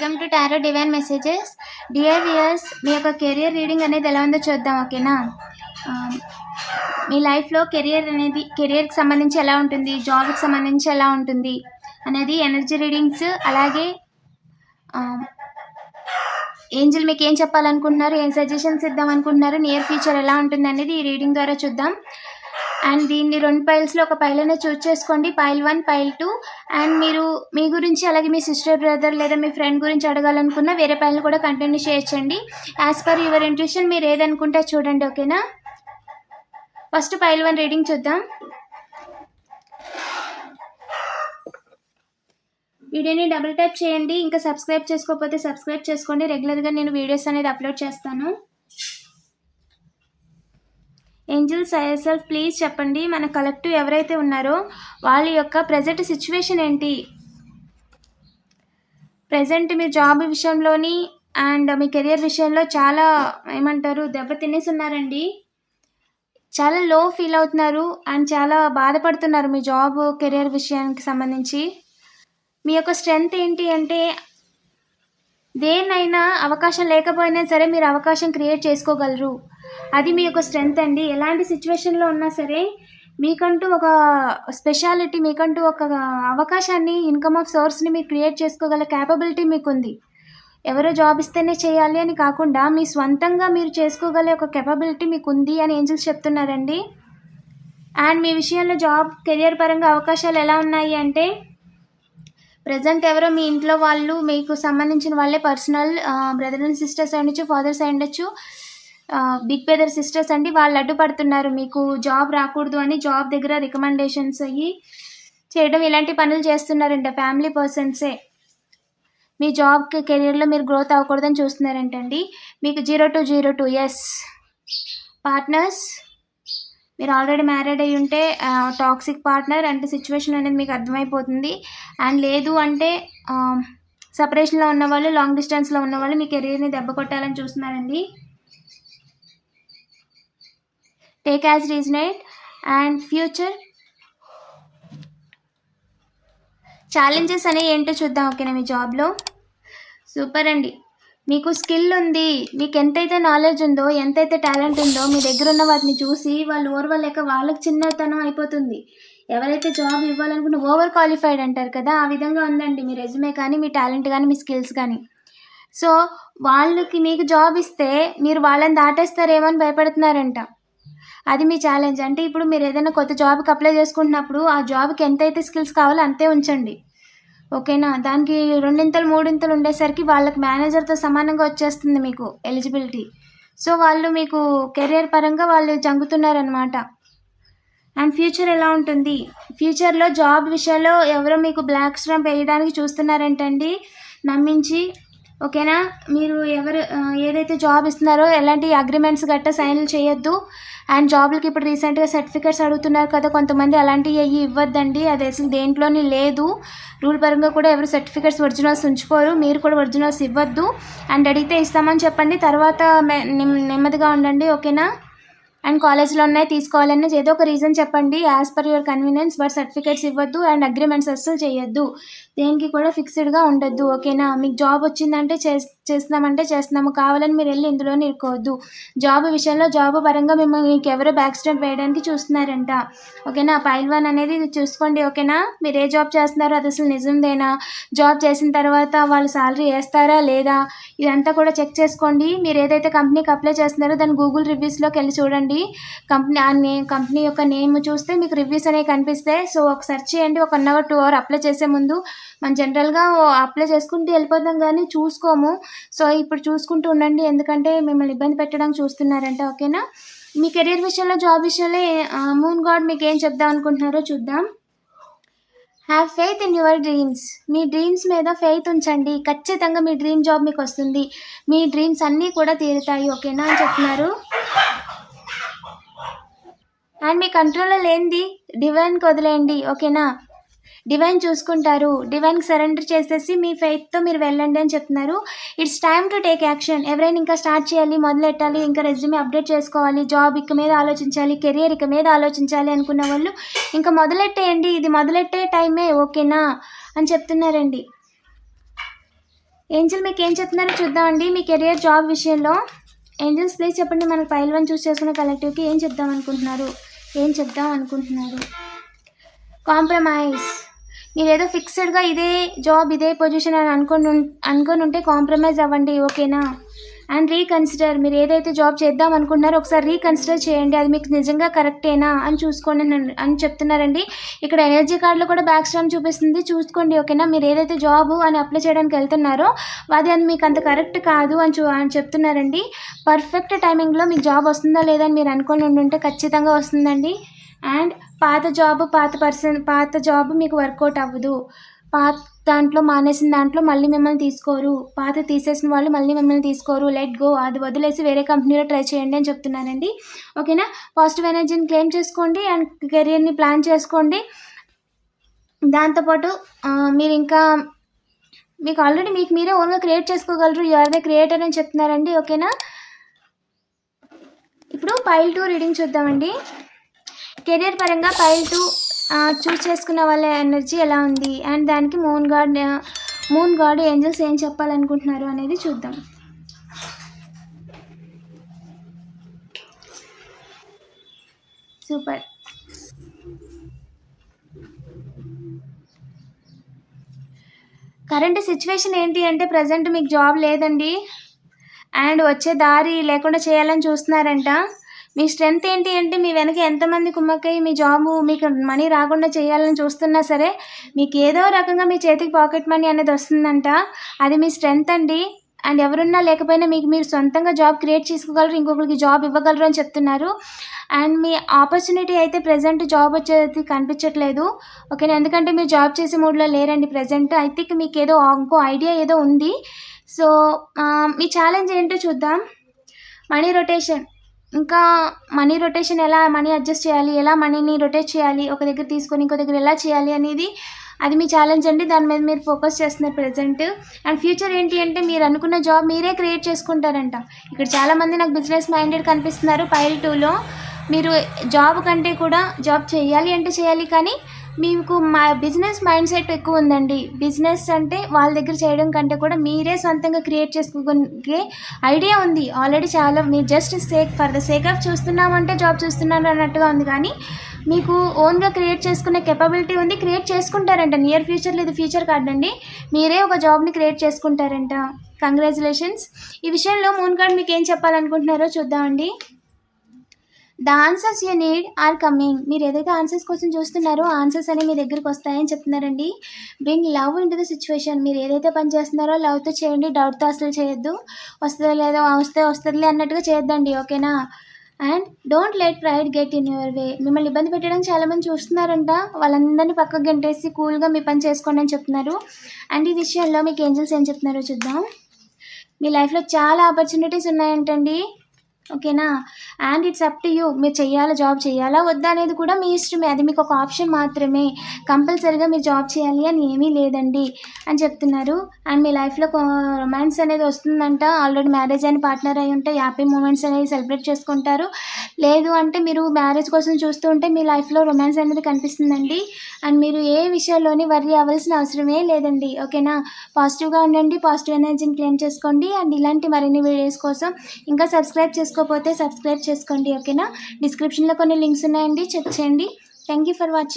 Welcome to tarot divine messages. Dear viewers మీ యొక్క career reading అనేది ఎలా ఉందో చూద్దాం ఓకేనా? మీ లైఫ్లో కెరియర్ అనేది కెరియర్కి సంబంధించి ఎలా ఉంటుంది జాబ్కి సంబంధించి ఎలా ఉంటుంది అనేది ఎనర్జీ రీడింగ్స్ అలాగే ఏంజిల్ మీకు ఏం చెప్పాలనుకుంటున్నారు ఏం సజెషన్స్ ఇద్దాం అనుకుంటున్నారు నియర్ ఫ్యూచర్ ఎలా ఉంటుంది అనేది ఈ రీడింగ్ ద్వారా చూద్దాం. అండ్ దీన్ని రెండు పైల్స్లో ఒక పైల్ అనేది చూస్ చేసుకోండి. Pile one pile two and మీరు మీ గురించి అలాగే మీ సిస్టర్ బ్రదర్ లేదా మీ ఫ్రెండ్ గురించి అడగాలనుకున్న వేరే పైల్ని కూడా కంటిన్యూ చేయొచ్చండి యాజ్ పర్ యువర్ ఇంట్యూషన్ మీరు ఏదనుకుంటే చూడండి ఓకేనా ఫస్ట్ పైల్ వన్ రీడింగ్ చూద్దాం. వీడియోని డబుల్ ట్యాప్ చేయండి. ఇంకా సబ్స్క్రైబ్ చేసుకోకపోతే సబ్స్క్రైబ్ చేసుకోండి. రెగ్యులర్గా నేను వీడియోస్ అనేది అప్లోడ్ చేస్తాను. ఏంజల్స్ ఐఎస్ఎల్ఫ్ ప్లీజ్ చెప్పండి. మన కలెక్టివ్ ఎవరైతే ఉన్నారో వాళ్ళ యొక్క ప్రజెంట్ సిచ్యువేషన్ ఏంటి? ప్రజెంట్ మీ జాబ్ విషయంలోని అండ్ మీ కెరియర్ విషయంలో చాలా ఏమంటారు దెబ్బ తినేసి ఉన్నారండి చాలా లో ఫీల్ అవుతున్నారు అండ్ చాలా బాధపడుతున్నారు మీ జాబ్ కెరియర్ విషయానికి సంబంధించి. మీ యొక్క స్ట్రెంగ్త్ ఏంటి అంటే దేన్నైనా అవకాశం లేకపోయినా సరే మీరు అవకాశం క్రియేట్ చేసుకోగలరు. అది మీ యొక్క స్ట్రెంగ్త్ అండి. ఎలాంటి సిచ్యువేషన్లో ఉన్నా సరే మీకంటూ ఒక స్పెషాలిటీ మీకంటూ ఒక అవకాశాన్ని ఇన్కమ్ ఆఫ్ సోర్స్ని మీరు క్రియేట్ చేసుకోగల క్యాపబిలిటీ మీకుంది. ఎవరో జాబ్ ఇస్తేనే చేయాలి అని కాకుండా మీ స్వంతంగా మీరు చేసుకోగల ఒక కెపబిలిటీ మీకు ఉంది అని ఏంజల్స్ చెప్తున్నారండి. అండ్ మీ విషయంలో జాబ్ కెరియర్ పరంగా అవకాశాలు ఎలా ఉన్నాయి అంటే ప్రజెంట్ ఎవరో మీ ఇంట్లో వాళ్ళు మీకు సంబంధించిన వాళ్ళే పర్సనల్ బ్రదర్ అండ్ సిస్టర్స్ ఉండొచ్చు ఫాదర్స్ ఉండొచ్చు బిగ్ బ్రదర్ సిస్టర్స్ అండి వాళ్ళు అడ్డుపడుతున్నారు. మీకు జాబ్ రాకూడదు అని జాబ్ దగ్గర రికమెండేషన్స్ అయ్యి చేయడం ఇలాంటి పనులు చేస్తున్నారంట ఫ్యామిలీ పర్సన్సే మీ జాబ్ కెరియర్లో మీరు గ్రోత్ అవ్వకూడదని చూస్తున్నారంటండి. మీకు జీరో టు జీరో టూ ఎస్ పార్ట్నర్స్ మీరు ఆల్రెడీ మ్యారీడ్ అయి ఉంటే టాక్సిక్ పార్ట్నర్ అంటే సిచ్యువేషన్ అనేది మీకు అర్థమైపోతుంది. అండ్ లేదు అంటే సపరేషన్లో ఉన్న వాళ్ళు లాంగ్ డిస్టెన్స్లో ఉన్న వాళ్ళు మీ కెరీర్ని దెబ్బ కొట్టాలని చూస్తున్నారండి. Take as resonate and future challenges అనేవి ఏంటో చూద్దాం ఓకేనా మీ జాబ్లో సూపర్ అండి. మీకు స్కిల్ ఉంది మీకు ఎంతైతే నాలెడ్జ్ ఉందో ఎంతైతే టాలెంట్ ఉందో మీ దగ్గర ఉన్న వాటిని చూసి వాళ్ళు ఓర్వలేక వాళ్ళకి చిన్నతనం అయిపోతుంది. ఎవరైతే జాబ్ ఇవ్వాలనుకుంటే ఓవర్ క్వాలిఫైడ్ అంటారు కదా ఆ విధంగా ఉందండి మీ రెజ్యూమే కానీ మీ టాలెంట్ కానీ మీ స్కిల్స్ కానీ. సో వాళ్ళకి మీకు జాబ్ ఇస్తే మీరు వాళ్ళని దాటేస్తారేమో అని భయపడుతున్నారంట. అది మీ ఛాలెంజ్ అంటే ఇప్పుడు మీరు ఏదైనా కొత్త జాబ్కి అప్లై చేసుకుంటున్నప్పుడు ఆ జాబ్కి ఎంతైతే స్కిల్స్ కావాలో అంతే ఉంచండి. ఓకేనా? దానికి రెండింతలు మూడింతలు ఉండేసరికి వాళ్ళకి మేనేజర్తో సమానంగా వచ్చేస్తుంది మీకు ఎలిజిబిలిటీ సో వాళ్ళు మీకు కెరియర్ పరంగా వాళ్ళు జంగుతున్నారనమాట అండ్ ఫ్యూచర్ ఎలా ఉంటుంది? ఫ్యూచర్లో జాబ్ విషయంలో ఎవరో మీకు బ్లాక్ స్టాంప్ వేయడానికి చూస్తున్నారంటండి? నమ్మించి ఓకేనా? మీరు ఎవరు ఏదైతే జాబ్ ఇస్తున్నారో ఎలాంటి అగ్రిమెంట్స్ గట్టా సైన్లు చేయొద్దు. అండ్ జాబ్లకి ఇప్పుడు రీసెంట్గా సర్టిఫికేట్స్ అడుగుతున్నారు కదా కొంతమంది అలాంటివి అవి ఇవ్వద్దండి. అది అసలు దేంట్లోని లేదు. రూల్ పరంగా కూడా ఎవరు సర్టిఫికేట్స్ ఒరిజినల్స్ ఉంచుకోరు. మీరు కూడా ఒరిజినల్స్ ఇవ్వద్దు. అండ్ అడిగితే ఇస్తామని చెప్పండి. తర్వాత నెమ్మదిగా ఉండండి. ఓకేనా? అండ్ కాలేజ్లో ఉన్నాయి తీసుకోవాలన్నా ఏదో ఒక రీజన్ చెప్పండి. As per your convenience but certificates ఇవ్వద్దు. అండ్ అగ్రిమెంట్స్ అస్సలు చేయొద్దు. దేనికి కూడా ఫిక్స్డ్గా ఉండొద్దు ఓకేనా? మీకు జాబ్ వచ్చిందంటే చేస్ చేస్తున్నామంటే చేస్తున్నాము. కావాలని మీరు వెళ్ళి ఇందులోనే నిరుకోవద్దు జాబ్ విషయంలో జాబ్ పరంగా మిమ్మల్ని మీకు ఎవరో బ్యాక్ స్టాప్ వేయడానికి చూస్తున్నారంట. ఓకేనా? పైల్వాన్ అనేది ఇది చూసుకోండి ఓకేనా? మీరు ఏ జాబ్ చేస్తున్నారో అది అసలు నిజందేనా? జాబ్ చేసిన తర్వాత వాళ్ళు శాలరీ వేస్తారా లేదా? ఇదంతా కూడా చెక్ చేసుకోండి. మీరు ఏదైతే కంపెనీకి అప్లై చేస్తున్నారో దాని గూగుల్ రివ్యూస్లోకి వెళ్ళి చూడండి. కంపెనీ ఆ నేమ్ కంపెనీ యొక్క నేమ్ చూస్తే మీకు రివ్యూస్ అనేవి కనిపిస్తాయి. సో ఒక సెర్చ్ చేయండి. ఒక one hour two hour apply చేసే ముందు మనం జనరల్గా అప్లై చేసుకుంటూ వెళ్ళిపోతాం కానీ చూసుకోము. సో ఇప్పుడు చూసుకుంటూ ఉండండి. ఎందుకంటే మిమ్మల్ని ఇబ్బంది పెట్టడానికి చూస్తున్నారంట ఓకేనా? మీ కెరీర్ విషయంలో జాబ్ విషయంలో మూన్ గాడ్ మీకు ఏం చెప్దాం అనుకుంటున్నారో చూద్దాం. Have faith in your dreams me dreams మీద ఫెయిత్ ఉంచండి. ఖచ్చితంగా మీ డ్రీమ్ జాబ్ మీకు వస్తుంది. మీ డ్రీమ్స్ అన్నీ కూడా తీరుతాయి ఓకేనా అని చెప్తున్నారు. అండ్ మీ కంట్రోల్లో లేనిది డివైన్కి వదిలేయండి ఓకేనా? డివైన్ చూసుకుంటారు. డివైన్కి సరెండర్ చేసేసి మీ ఫెయిత్తో మీరు వెళ్ళండి అని చెప్తున్నారు. It's time to take action. ఎవరైనా ఇంకా స్టార్ట్ చేయాలి మొదలెట్టాలి ఇంకా రెజ్యూమే అప్డేట్ చేసుకోవాలి జాబ్ ఇక మీద ఆలోచించాలి కెరియర్ ఇక మీద ఆలోచించాలి అనుకున్న వాళ్ళు ఇంకా మొదలెట్టేయండి. ఇది మొదలెట్టే టైమే ఓకేనా అని చెప్తున్నారండి. ఏంజల్ మీకు ఏం చెప్తున్నారో చూద్దామండి మీ కెరియర్ జాబ్ విషయంలో ఏంజల్స్ ప్లీజ్ చెప్పండి. మనకు ఫైల్ వన్ చూస్ చేసుకున్న కలెక్టివ్కి ఏం చెప్దాం అనుకుంటున్నారు? ఏం చెప్దాం అనుకుంటున్నారు? కాంప్రమైజ్. మీరు ఏదో ఫిక్స్డ్గా ఇదే జాబ్ ఇదే పొజిషన్ అని అనుకుని ఉం- అనుకొని ఉంటే కాంప్రమైజ్ అవ్వండి ఓకేనా? అండ్ రీకన్సిడర్ మీరు ఏదైతే జాబ్ చేద్దాం అనుకుంటున్నారో ఒకసారి రీకన్సిడర్ చేయండి. అది మీకు నిజంగా కరెక్టేనా అని చూసుకోండి అని- చెప్తున్నారండి. ఇక్కడ ఎనర్జీ కార్డులో కూడా బ్యాక్ స్ట్రామ్ చూపిస్తుంది. చూసుకోండి ఓకేనా? మీరు ఏదైతే జాబ్ అని అప్లై చేయడానికి వెళ్తున్నారో అది అది మీకు అంత కరెక్ట్ కాదు అని చూ అని చెప్తున్నారండి. పర్ఫెక్ట్ టైమింగ్లో మీకు జాబ్ వస్తుందా లేదా అని మీరు అనుకొని ఉండుంటే ఖచ్చితంగా వస్తుందండి. అండ్ పాత జాబ్ పాత పర్సన్ పాత జాబ్ మీకు వర్కౌట్ అవ్వదు. పాత దాంట్లో మానేసిన దాంట్లో మళ్ళీ మిమ్మల్ని తీసుకోరు. పాత తీసేసిన వాళ్ళు మళ్ళీ మిమ్మల్ని తీసుకోరు. లెట్ గో అది వదిలేసి వేరే కంపెనీలో ట్రై చేయండి అని చెప్తున్నానండి. ఓకేనా? పాజిటివ్ ఎనర్జీని క్లెయిమ్ చేసుకోండి అండ్ కెరియర్ని ప్లాన్ చేసుకోండి. దాంతోపాటు మీరు ఇంకా మీకు ఆల్రెడీ మీకు మీరే ఓన్గా క్రియేట్ చేసుకోగలరు. యు ఆర్ ద క్రియేటర్ అని చెప్తున్నారండి. ఓకేనా? ఇప్పుడు పైల్ టూ రీడింగ్ చూద్దామండి. కెరియర్ పరంగా పైల్ టూ చూస్ చేసుకున్న వాళ్ళ ఎనర్జీ ఎలా ఉంది? అండ్ దానికి moon god moon god angels ఏం చెప్పాలనుకుంటున్నారు అనేది చూద్దాం. సూపర్. కరెంట్ సిచ్యువేషన్ ఏంటి అంటే ప్రజెంట్ మీకు జాబ్ లేదండి. అండ్ వచ్చే దారి లేకుండా చేయాలని చూస్తున్నారంట. మీ స్ట్రెంగ్త్ ఏంటి అంటే మీ వెనక ఎంతమంది కుమ్మక్కై మీ జాబ్ మీకు మనీ రాకుండా చేయాలని చూస్తున్నా సరే మీకు ఏదో రకంగా మీ చేతికి పాకెట్ మనీ అనేది వస్తుందంట. అది మీ స్ట్రెంగ్త్ అండి. అండ్ ఎవరున్నా లేకపోయినా మీకు మీరు సొంతంగా జాబ్ క్రియేట్ చేసుకోగలరు ఇంకొకరికి జాబ్ ఇవ్వగలరు అని చెప్తున్నారు. అండ్ మీ ఆపర్చునిటీ అయితే ప్రజెంట్ జాబ్ వచ్చేది కనిపించట్లేదు. ఓకేనా? ఎందుకంటే మీరు జాబ్ చేసే మూడ్లో లేరండి ప్రజెంట్. ఐ థింక్ మీకు ఏదో ఇంకో ఐడియా ఏదో ఉంది. సో మీ ఛాలెంజ్ ఏంటో చూద్దాం. Money rotation. ఇంకా మనీ రొటేషన్ ఎలా మనీ అడ్జస్ట్ చేయాలి ఎలా మనీని రొటేట్ చేయాలి ఒక దగ్గర తీసుకొని ఇంకో దగ్గర ఎలా చేయాలి అనేది అది మీ ఛాలెంజ్ అండి. దాని మీద మీరు ఫోకస్ చేస్తున్నారు ప్రజెంట్. అండ్ ఫ్యూచర్ ఏంటి అంటే మీరు అనుకున్న జాబ్ మీరే క్రియేట్ చేసుకుంటారంట. ఇక్కడ చాలామంది నాకు బిజినెస్ మైండెడ్ కనిపిస్తున్నారు. పైల్ టూలో మీరు జాబ్ కంటే కూడా జాబ్ చేయాలి అంటే చేయాలి కానీ మీకు మా బిజినెస్ మైండ్ సెట్ ఎక్కువ ఉందండి. బిజినెస్ అంటే వాళ్ళ దగ్గర చేయడం కంటే కూడా మీరే సొంతంగా క్రియేట్ చేసుకోగలిగే ఐడియా ఉంది. ఆల్రెడీ చాలా మీరు just sake for the sake of చూస్తున్నామంటే job చూస్తున్నారు అన్నట్టుగా ఉంది. కానీ మీకు ఓన్గా క్రియేట్ చేసుకునే కెపబిలిటీ ఉంది. క్రియేట్ చేసుకుంటారంట. నియర్ ఫ్యూచర్లో ఇది ఫ్యూచర్ కాదండి. మీరే ఒక జాబ్ని క్రియేట్ చేసుకుంటారంట. కంగ్రాచులేషన్స్ ఈ విషయంలో మూన్ కార్డ్ మీకు ఏం చెప్పాలనుకుంటున్నారో చూద్దామండి. The answers you need are coming మీరు ఏదైతే ఆన్సర్స్ కోసం చూస్తున్నారో ఆన్సర్స్ అనేవి మీ దగ్గరికి వస్తాయని చెప్తున్నారండి. Bring love into the situation మీరు ఏదైతే పని చేస్తున్నారో లవ్తో చేయండి. డౌట్తో అసలు చేయొద్దు. వస్తుందో లేదో వస్తే వస్తుందిలే అన్నట్టుగా చేయొద్దండి. ఓకేనా and don't let pride get in your way మిమ్మల్ని ఇబ్బంది పెట్టడానికి చాలామంది చూస్తున్నారంట. వాళ్ళందరినీ పక్కకు గంటేసి కూల్గా మీ పని చేసుకోండి అని చెప్తున్నారు. అండ్ ఈ విషయంలో మీకు ఏంజల్స్ ఏం చెప్తున్నారో చూద్దాం. మీ లైఫ్లో చాలా ఆపర్చునిటీస్ ఉన్నాయంటండి. ఓకేనా? And it's up to you మీరు చేయాలా జాబ్ చేయాలా వద్దా అనేది కూడా మీ ఇష్టమే. అది మీకు ఒక ఆప్షన్ మాత్రమే. కంపల్సరీగా మీరు జాబ్ చేయాలి అని ఏమీ లేదండి అని చెప్తున్నారు. అండ్ మీ లైఫ్లో రొమాన్స్ అనేది వస్తుందంట. ఆల్రెడీ మ్యారేజ్ అయిన పార్ట్నర్ అయి ఉంటే హ్యాపీ మూమెంట్స్ అనేవి సెలబ్రేట్ చేసుకుంటారు. లేదు అంటే మీరు మ్యారేజ్ కోసం చూస్తూ ఉంటే మీ లైఫ్లో రొమాన్స్ అనేది కనిపిస్తుందండి. అండ్ మీరు ఏ విషయాల్లోని వర్రీ అవ్వాల్సిన అవసరమే లేదండి. ఓకేనా? పాజిటివ్గా ఉండండి పాజిటివ్ ఎనర్జీని క్లెయిమ్ చేసుకోండి. అండ్ ఇలాంటి మరిన్ని వీడియోస్ కోసం ఇంకా సబ్స్క్రైబ్ చేసుకోండి చేసుకోకపోతే సబ్స్క్రైబ్ చేసుకోండి ఓకేనా? డిస్క్రిప్షన్లో కొన్ని లింక్స్ ఉన్నాయండి చెక్ చేయండి. Thank you for watching